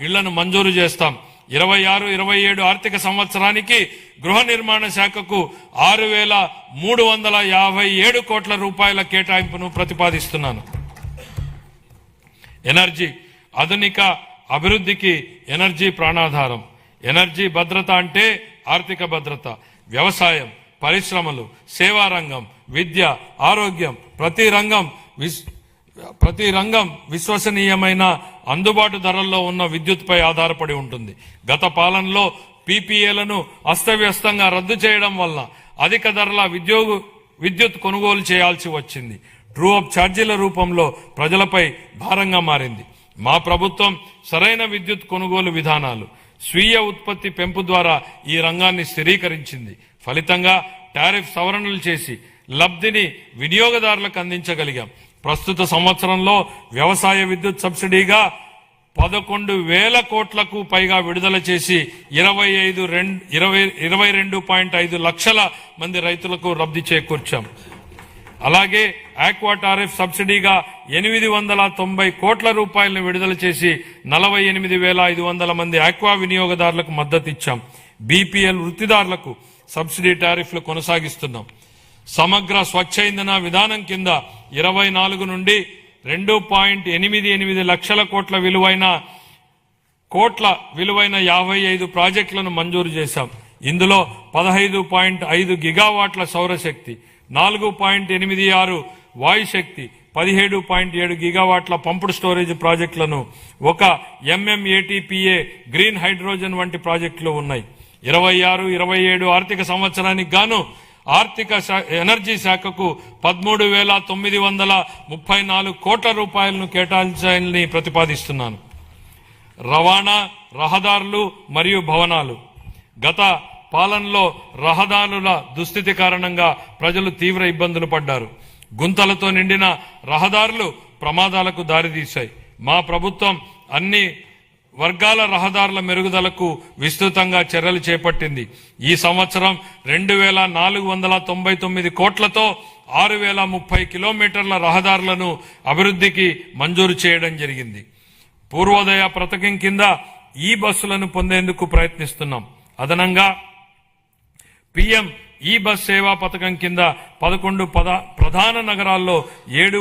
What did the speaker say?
ఇళ్ళను మంజూరు చేస్తాం. ఇరవై ఆరు ఇరవై ఏడు ఆర్థిక సంవత్సరానికి గృహ నిర్మాణ శాఖకు ఆరు వేల మూడు వందల యాభై ఏడు కోట్ల రూపాయల కేటాయింపును ప్రతిపాదిస్తున్నాను. ఎనర్జీ ఆధునిక అభివృద్ధికి ఎనర్జీ ప్రాణాధారం. ఎనర్జీ భద్రత అంటే ఆర్థిక భద్రత. వ్యవసాయం పరిశ్రమలు సేవా రంగం విద్య ఆరోగ్యం ప్రతి రంగం విస్- ప్రతి రంగం విశ్వసనీయమైన అందుబాటు ధరల్లో ఉన్న విద్యుత్పై ఆధారపడి ఉంటుంది. గత పాలనలో పీపీఏలను అస్తవ్యస్తంగా రద్దు చేయడం వల్ల అధిక ధరల విద్యోగు విద్యుత్ కొనుగోలు చేయాల్సి వచ్చింది. ట్రూ అప్ ఛార్జీల రూపంలో ప్రజలపై భారంగా మారింది. మా ప్రభుత్వం సరైన విద్యుత్ కొనుగోలు విధానాలు స్వీయ ఉత్పత్తి పెంపు ద్వారా ఈ రంగాన్ని స్థిరీకరించింది. ఫలితంగా టారిఫ్ సవరణలు చేసి లబ్ధిని వినియోగదారులకు అందించగలిగాం. ప్రస్తుత సంవత్సరంలో వ్యవసాయ విద్యుత్ సబ్సిడీగా పదకొండు వేల కోట్లకు పైగా విడుదల చేసి ఇరవై ఐదు రెండు ఇరవై ఇరవై రెండు పాయింట్ ఐదు లక్షల మంది రైతులకు రద్దు చేకూర్చాం. అలాగే ఆక్వా టారిఫ్ సబ్సిడీగా ఎనిమిది వందల తొంభై కోట్ల రూపాయలను విడుదల చేసి నలభై ఎనిమిది వేల ఐదు వందల మంది ఆక్వా వినియోగదారులకు మద్దతు ఇచ్చాం బీపీఎల్ వృత్తిదారులకు సబ్సిడీ టారిఫ్లు కొనసాగిస్తున్నాం. సమగ్ర స్వచ్ఛ ఇంధన విధానం కింద ఇరవై నాలుగు నుండి రెండు పాయింట్ ఎనిమిది ఎనిమిది లక్షల కోట్ల విలువైన కోట్ల విలువైన యాభై ఐదు ప్రాజెక్టులను మంజూరు చేశాం. ఇందులో పదహైదు పాయింట్ ఐదు గిగావాట్ల సౌరశక్తి నాలుగు పాయింట్ ఎనిమిది ఆరు వాయుశక్తి పదిహేడు పాయింట్ ఏడు గిగావాట్ల పంపుడు స్టోరేజ్ ప్రాజెక్టులను ఒక ఎంఎంఏటీపీఏ గ్రీన్ హైడ్రోజన్ వంటి ప్రాజెక్టులు ఉన్నాయి. ఇరవై ఆరు ఇరవై ఏడు ఆర్థిక సంవత్సరానికి గాను ఆర్థిక ఎనర్జీ శాఖకు పదమూడు వేల తొమ్మిది వందల ముప్పై నాలుగు కోట్ల రూపాయలను కేటాయించాలని ప్రతిపాదిస్తున్నాను. రవాణా రహదారులు మరియు భవనాలు. గత పాలనలో రహదారుల దుస్థితి కారణంగా ప్రజలు తీవ్ర ఇబ్బందులు పడ్డారు. గుంతలతో నిండిన రహదారులు ప్రమాదాలకు దారితీశాయి. మా ప్రభుత్వం అన్ని వర్గాల రహదారుల మెరుగుదలకు విస్తృతంగా చర్యలు చేపట్టింది. ఈ సంవత్సరం రెండు వేల నాలుగు వందల తొంభై తొమ్మిది కోట్లతో ఆరు వేల ముప్పై కిలోమీటర్ల రహదారులను అభివృద్ధికి మంజూరు చేయడం జరిగింది. పూర్వోదయ పథకం కింద ఈ బస్సులను పొందేందుకు ప్రయత్నిస్తున్నాం. అదనంగా పిఎం ఈ బస్ సేవా పథకం కింద పదకొండు ప్రధాన నగరాల్లో ఏడు